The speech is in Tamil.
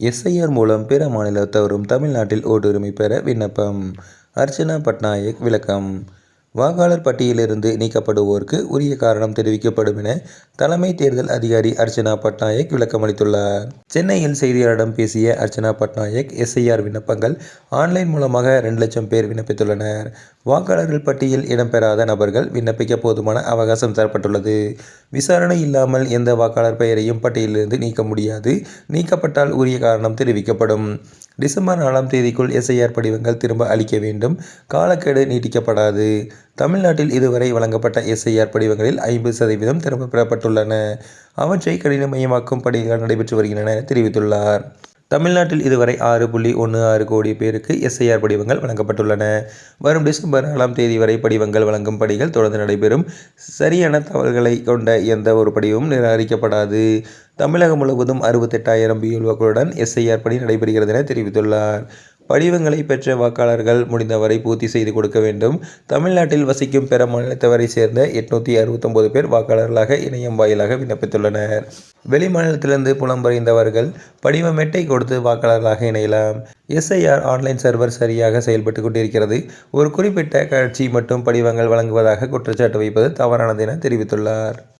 எஸ்ஐஆர் மூலம் பிற மாநிலத்தவரும் தமிழ்நாட்டில் ஓட்டுரிமை பெற விண்ணப்பம். அர்ச்சனா பட்நாயக் விளக்கம். வாக்காளர் பட்டியலிலிருந்து நீக்கப்படுவோருக்கு உரிய காரணம் தெரிவிக்கப்படும் என தலைமை தேர்தல் அதிகாரி அர்ச்சனா பட்நாயக் விளக்கமளித்துள்ளார். சென்னையில் செய்தியாளரிடம் பேசிய அர்ச்சனா பட்நாயக் எஸ்ஐஆர் விண்ணப்பங்கள் ஆன்லைன் மூலமாக இரண்டு லட்சம் பேர் விண்ணப்பித்துள்ளனர். வாக்காளர்கள் பட்டியல் இடம்பெறாத நபர்கள் விண்ணப்பிக்க போதுமான அவகாசம் தரப்பட்டுள்ளது. விசாரணை இல்லாமல் எந்த வாக்காளர் பெயரையும் பட்டியலிலிருந்து நீக்க முடியாது. நீக்கப்பட்டால் உரிய காரணம் தெரிவிக்கப்படும். டிசம்பர் நாலாம் தேதிக்குள் எஸ்ஐஆர் படிவங்கள் திரும்ப அளிக்க வேண்டும். காலக்கெடு நீட்டிக்கப்படாது. தமிழ்நாட்டில் இதுவரை வழங்கப்பட்ட எஸ்ஐஆர் படிவங்களில் ஐம்பது சதவீதம் திரும்ப பெறப்பட்டுள்ளன. அவற்றை கடினமயமாக்கும் பணிகள் நடைபெற்று வருகின்றன என தெரிவித்துள்ளார். தமிழ்நாட்டில் இதுவரை ஆறு புள்ளி ஒன்று ஆறு கோடி பேருக்கு எஸ்ஐஆர் படிவங்கள் வழங்கப்பட்டுள்ளன. வரும் டிசம்பர் நாலாம் தேதி வரை படிவங்கள் வழங்கும் பணிகள் தொடர்ந்து நடைபெறும். சரியான தகவல்களை கொண்ட எந்த ஒரு படிவமும் நிராகரிக்கப்படாது. தமிழகம் முழுவதும் அறுபத்தெட்டாயிரம் பியூல்வாக்களுடன் எஸ்ஐஆர் பணி நடைபெறுகிறது என தெரிவித்துள்ளார். படிவங்களை பெற்ற வாக்காளர்கள் முடிந்தவரை பூர்த்தி செய்து கொடுக்க வேண்டும். தமிழ்நாட்டில் வசிக்கும் பிற மாநிலத்தவரை சேர்ந்த எட்நூற்றி அறுபத்தொம்போது பேர் வாக்காளர்களாக இணையம் வாயிலாக விண்ணப்பித்துள்ளனர். வெளிமாநிலத்திலிருந்து புலம்பெயர்ந்தவர்கள் படிவம் எட்டை கொடுத்து வாக்காளர்களாக இணையலாம். எஸ்ஐஆர் ஆன்லைன் சர்வர் சரியாக செயல்பட்டு கொண்டிருக்கிறது. ஒரு குறிப்பிட்ட கட்சி மட்டும் படிவங்கள் வழங்குவதாக குற்றச்சாட்டு வைப்பது தவறானது என தெரிவித்துள்ளார்.